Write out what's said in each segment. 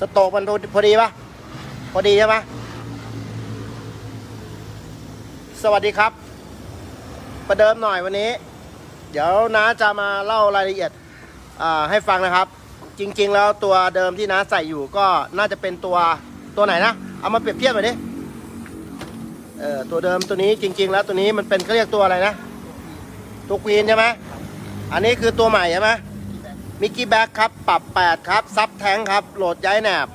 สโตกมันพอดีปะพอดีใช่ไหมสวัสดีครับ ประเดิมหน่อยวันนี้ เดี๋ยวน้าจะมาเล่ารายละเอียดให้ฟังนะครับ จริง ๆ แล้วตัวเดิมที่น้าใส่อยู่ก็น่าจะเป็นตัวตัวไหนนะ เอามาเปรียบเทียบหน่อยดิเออตัวเดิมตัวนี้จริง ๆ แล้วตัวนี้มันเป็นเขาเรียกตัวอะไรนะ ตัวควีนใช่ไหมอันนี้คือตัวใหม่ใช่ไหม มิกกี้แบ็กครับ ปรับ 8 ครับ ซับแทงครับ โหลดย้ายแหนบ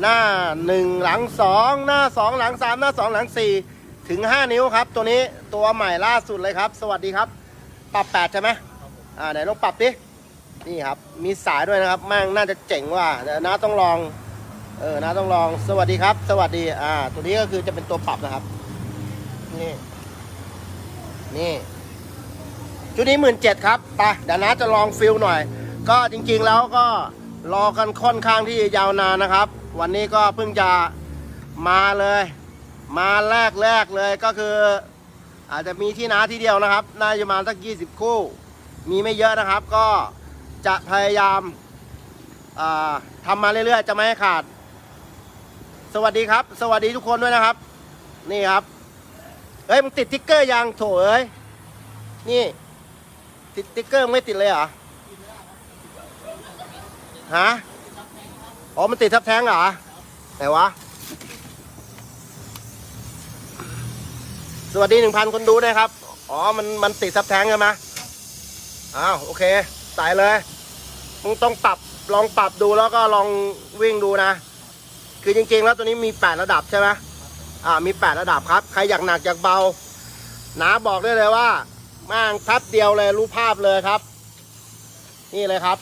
หน้า 1 หลัง 2 หน้า 2 หลัง 3 หน้า 2 หลัง 4 ถึง 5 นิ้วครับ ตัวนี้ตัวใหม่ล่าสุดเลยครับ สวัสดีครับ ปรับ 8 ใช่ไหมอ่าไหนลองปรับดิ นี่ครับ มีสายด้วยนะครับแม่งน่าจะเจ๋งว่ะเดี๋ยวน้าต้องลอง เออน้าต้องลอง สวัสดีครับ สวัสดี อ่า ตัวนี้ก็คือจะเป็นตัวปรับนะครับ นี่ นี่ ชุดนี้หมื่นเจ็ดครับไปเดี๋ยวน้าจะลองฟิลหน่อย ก็จริงๆแล้วก็รอกันค่อนข้างที่ยาวนานนะครับ วันนี้ก็เพิ่งจะมาเลย มาแรกแรกเลยก็คือ อาจจะมีที่น้าที่เดียวนะครับ น่าจะมาสักยี่สิบคู่ มีไม่เยอะนะครับ ก็จะพยายามาทำมาเรื่อยๆ จะไม่ให้ขาด สวัสดีครับ สวัสดีทุกคนด้วยนะครับ นี่ครับเฮ้ยมึงติดติ๊กเกอร์ยังโถเอ้ยนี่ ติดติ๊กเกอร์ไม่ติดเลยเหรอฮะอ๋อมันติดทับแท้งเหรอไหนวะ สวัสดีหนึ่งพันคนดูนะครับ อ๋อมันมันติดทับแท้งใช่ไหมอ้าวโอเคใส่เลยมึงต้องปรับลองปรับดูแล้วก็ลองวิ่งดูนะ คือจริงๆแล้วตัวนี้มี 8 ระดับใช่ไหมอ่ามี 8 ระดับครับ ใครอยากหนักอยากเบานาบอกได้เลยว่า ม่งแป๊บเดียวเลยรู้ภาพเลยครับ นี่เลยครับ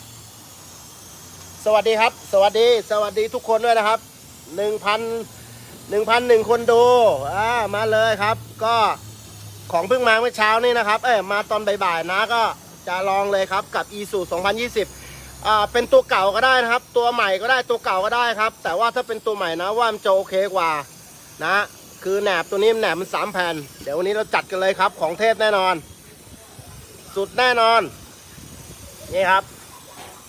สวัสดีครับ สวัสดี สวัสดีทุกคนด้วยนะครับหนึ่งพันหนึ่งพันหนึ่งคนดูอ่ามาเลยครับ ก็ของเพิ่งมาเมื่อเช้านี่นะครับ เอ้มาตอนบ่ายๆนะก็จะลองเลยครับกับ e s u 2020อ่าเป็นตัวเก่าก็ได้นะครับ ตัวใหม่ก็ได้ตัวเก่าก็ได้ครับ แต่ว่าถ้าเป็นตัวใหม่นะว่ามันจะโอเคกว่านะคือแหนบตัวนี้แหนบมันสามแผ่น เดี๋ยววันนี้เราจัดกันเลยครับ ของเทพแน่นอน สุดแน่นอน นี่ครับ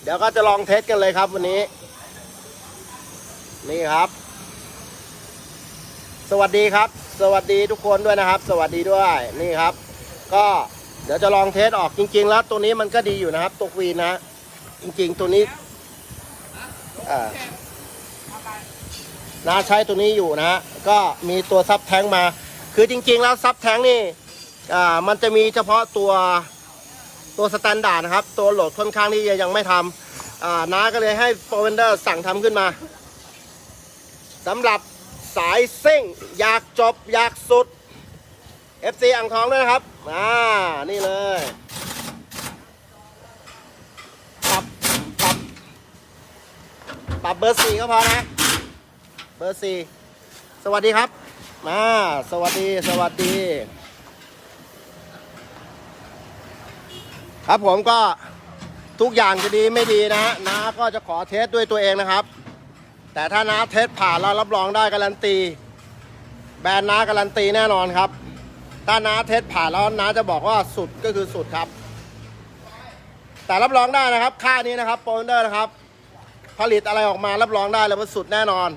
เดี๋ยวก็จะลองเทสกันเลยครับวันนี้ นี่ครับ สวัสดีครับ สวัสดีทุกคนด้วยนะครับ สวัสดีด้วยนี่ครับ ก็เดี๋ยวจะลองเทสออกจริง ๆ แล้วตัวนี้มันก็ดีอยู่นะครับตัวควีนนะ จริง ๆ ตัวนี้อ่านาใช้ตัวนี้อยู่นะฮะก็มีตัวซับแท้งมา คือจริง ๆ แล้วซับแท้งนี่อ่ามันจะมีเฉพาะตัว ตัวสแตนดาร์ดนะครับ ตัวโหลดค่อนข้างที่จะยังไม่ทำอ่าน้าก็เลยให้โปรเวนเดอร์สั่งทำขึ้นมาสำหรับสายซิ่งอยากจบอยากสุด FC อ่างทองด้วยนะครับ อ่า นี่เลยปรับปรับปรับเบอร์สี่ก็พอนะ เบอร์สี่สวัสดีครับ มา สวัสดี สวัสดี ครับผมก็ทุกอย่างจะดีไม่ดีนะฮะน้าก็จะขอเทสด้วยตัวเองนะครับ แต่ถ้าน้าเทสผ่านแล้วรับรองได้การันตี แบรนด์น้าการันตีแน่นอนครับ ถ้าน้าเทสผ่านแล้วน้าจะบอกว่าสุดก็คือสุดครับ แต่รับรองได้นะครับ ค่านี้นะครับโปรเดอร์นะครับ ผลิตอะไรออกมารับรองได้เลยว่าสุดแน่นอน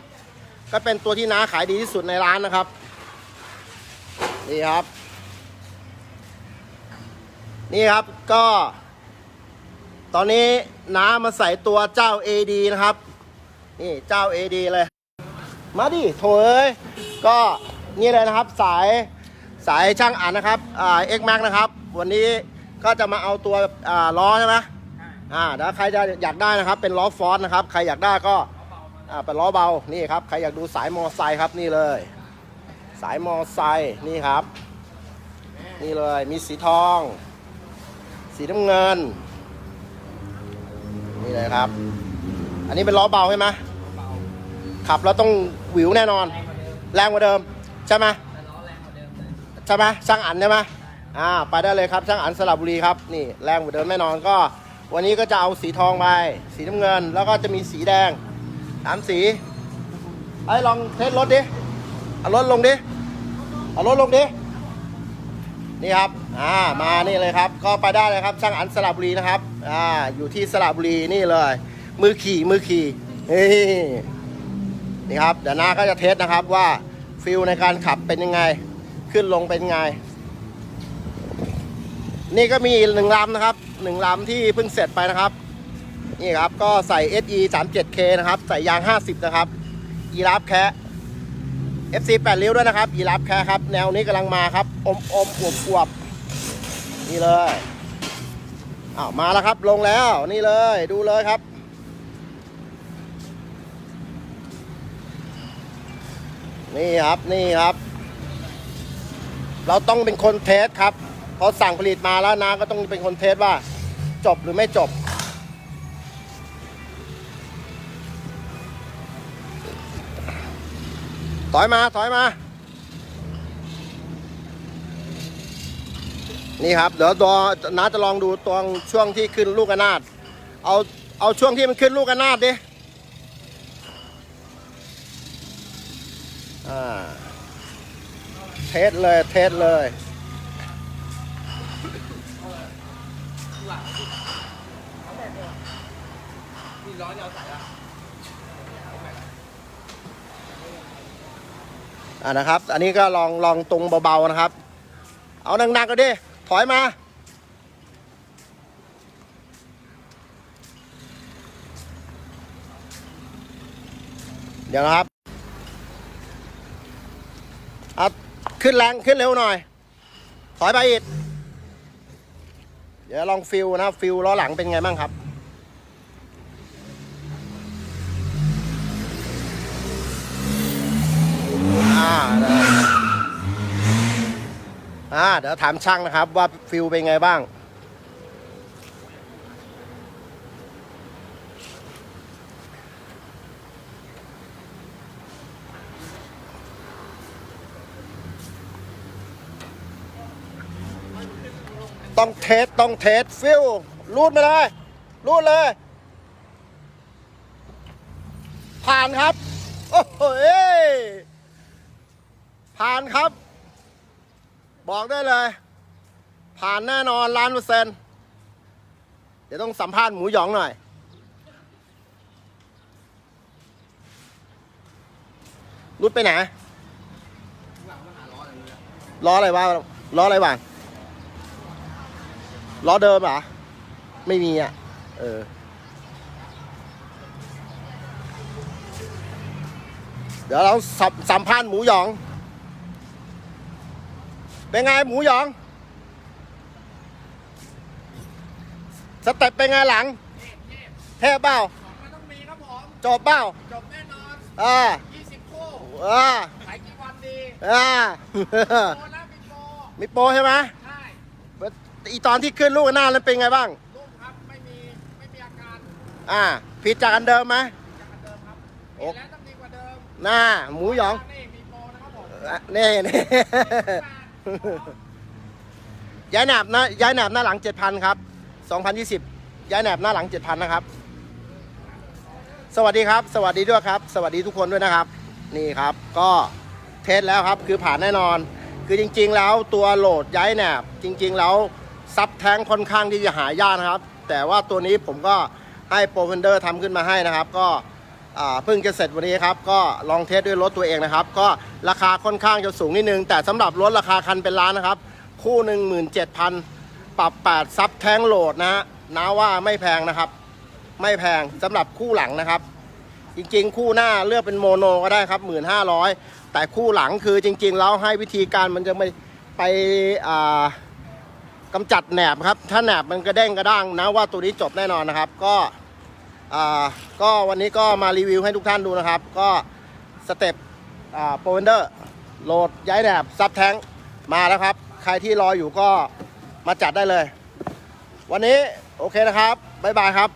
ก็เป็นตัวที่น้าขายดีที่สุดในร้านนะครับนี่ครับ นี่ครับก็ ตอนนี้น้ามาใส่ตัวเจ้า AD นะครับ นี่เจ้า AD เลย มาดิโถเอ้ยก็นี่เลยนะครับสายสายช่างอันนะครับอ่า X Max นะครับ วันนี้ก็จะมาเอาตัวอ่าล้อใช่ไหมอ่าเดี๋ยวใครจะอยากได้นะครับ เป็นล้อฟอสนะครับ ใครอยากได้ก็อ่าเป็นล้อเบานี่ครับใครอยากดูสายมอไซค์ครับนี่เลย สายมอไซค์นี่ครับ นี่เลยมีสีทอง สีน้ำเงิน นี่เลยครับ อันนี้เป็นล้อเบาใช่ไหมขับแล้วต้องหวิวแน่นอน แรงกว่าเดิม ใช่ไหมใช่ไหมช่างอันใช่ไหมอ่าไปได้เลยครับช่างอันสระบุรีครับนี่แรงกว่าเดิมแน่นอนก็ วันนี้ก็จะเอาสีทองไปสีน้ำเงิน แล้วก็จะมีสีแดงสามสีไอ้ลองเทสรถดิเอารถลงดิเอารถลงดิ นี่ครับอ่ามานี่เลยครับ ก็ไปได้เลยครับช่างอันสระบุรีนะครับอ่าอยู่ที่สระบุรีนี่เลย มือขี่มือขี่นี่นี่ครับเดี๋ยวน้าก็จะเทสนะครับว่าฟิลในการขับเป็นยังไง ขึ้นลงเป็นยังไง นี่ก็มีหนึ่งลำนะครับหนึ่งลำที่เพิ่งเสร็จไปนะครับ นี่ครับก็ใส่ SE 37K นะครับ ใส่ยาง 50 นะครับยีราฟแคะ FC 8ริ้วด้วยนะครับยีราฟแคะครับ แนวนี้กำลังมาครับ อมอมอวบอวบนี่เลยอ้าวมาแล้วครับลงแล้วนี่เลยดูเลยครับ นี่ครับนี่ครับ เราต้องเป็นคนเทสครับพอสั่งผลิตมาแล้วนะก็ต้องเป็นคนเทสว่า จบหรือไม่จบถอยมาถอยมา นี่ครับ เดี๋ยวตัวน้าจะลองดูตรงช่วงที่ขึ้นลูกกระนาด เอาเอาช่วงที่มันขึ้นลูกกระนาดดิอ่าเทสเลยเทสเลย อ่านะครับ อันนี้ก็ลองลองตรงเบาๆนะครับ เอาหนักๆก็ดิ ถอยมา เดี๋ยวนะครับเอาขึ้นแรงขึ้นเร็วหน่อย ถอยไปอีก เดี๋ยวลองฟิลนะฟิลล้อหลังเป็นไงบ้างครับ อ่าได้ อ่าเดี๋ยวถามช่างนะครับว่าฟิลเป็นไงบ้าง ต้องเทสต้องเทสฟิลรูดไปเลย รูดเลย ผ่านครับ โอ้โหผ่านครับ บอกได้เลย ผ่านแน่นอนล้านเปอร์เซ็นต์เดี๋ยวต้องสัมภาษณ์หมูหยองหน่อย รุดไปไหน ล้ออะไรวะล้ออะไรบ้างล้อเดิมเหรอ ไม่มีอะ เออเดี๋ยวเราสัมสัมภาษณ์หมูหยอง เป็นไงหมูหยอง สเต็ปเป็นไงหลัง เทพเปล่ามันต้องมีครับผมจบเปล่าจบแน่นอนอ่า20คู่อ่าขายกี่วันดีอ่าโปรนะมีโปรมีโปรใช่ไหมใช่อีตอนที่ขึ้นลูกหน้าแล้วเป็นไงบ้างลูกครับไม่มีไม่มีอาการอ่าผิดจากอันเดิมไหมจากเดิมครับโอ้เห็นแล้วต้องดีกว่าเดิมหน้าหมูหยองนี่มีโปรนะครับผมอะนี่นี่ ย้ายแหนบนะย้ายแหนบหน้าหลัง7,000ครับ2020ย้ายแหนบหน้าหลัง7,000นนะครับ สวัสดีครับ สวัสดีด้วยครับ สวัสดีทุกคนด้วยนะครับ นี่ครับ ก็เทสแล้วครับ คือผ่านแน่นอน คือจริง ๆ แล้วตัวโหลดย้ายแหนบจริง ๆ แล้วซับแท้งค่อนข้างที่จะหายากนะครับ แต่ว่าตัวนี้ผมก็ให้โปรเฟนเดอร์ทำขึ้นมาให้นะครับ ก็ เพิ่งจะเสร็จวันนี้ครับก็ลองเทสด้วยรถตัวเองนะครับ ก็ราคาค่อนข้างจะสูงนิดนึง แต่สำหรับรถราคาคันเป็นล้านนะครับ คู่หนึ่งหมื่นเจ็ดพันปรับแปดซับแท้งโหลดนะฮะน้าว่าไม่แพงนะครับ ไม่แพงสำหรับคู่หลังนะครับ จริงๆ คู่หน้าเลือกเป็นโมโนก็ได้ครับ1,500แต่คู่หลังคือจริง ๆ แล้วให้วิธีการมันจะไม่ไปอ่ากำจัดแหนบครับ ถ้าแหนบมันกระเด้งกระด้างนะว่าตัวนี้จบแน่นอนนะครับ ก็ อ่าก็วันนี้ก็มารีวิวให้ทุกท่านดูนะครับ ก็สเต็ปอ่าโปรเวนเดอร์โหลดย้ายแหนบซับแท้งมาแล้วครับ ใครที่รออยู่ก็มาจัดได้เลย วันนี้โอเคนะครับ บ๊ายบายครับ